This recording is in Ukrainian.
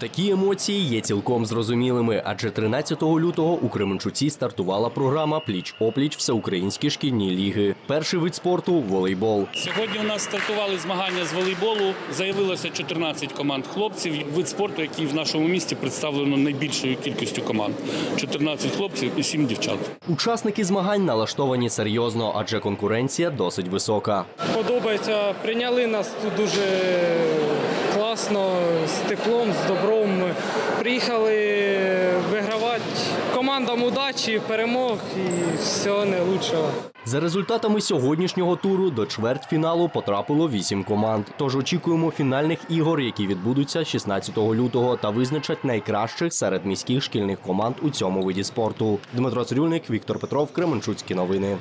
Такі емоції є цілком зрозумілими, адже 13 лютого у Кременчуці стартувала програма Пліч опліч всеукраїнські шкільні ліги. Перший вид спорту волейбол. Сьогодні у нас стартували змагання з волейболу. Заявилося 14 команд хлопців. Вид спорту, який в нашому місті представлено найбільшою кількістю команд: 14 хлопців і 7 дівчат. Учасники змагань налаштовані серйозно, адже конкуренція досить висока. Подобається. Прийняли нас тут дуже класно, з теплом, з добром. Приїхали вигравати командам удачі, перемог і всього найкращого. За результатами сьогоднішнього туру до чвертьфіналу потрапило вісім команд. Тож очікуємо фінальних ігор, які відбудуться 16 лютого та визначать найкращих серед міських шкільних команд у цьому виді спорту. Дмитро Цирюльник, Віктор Петров, Кременчуцькі новини.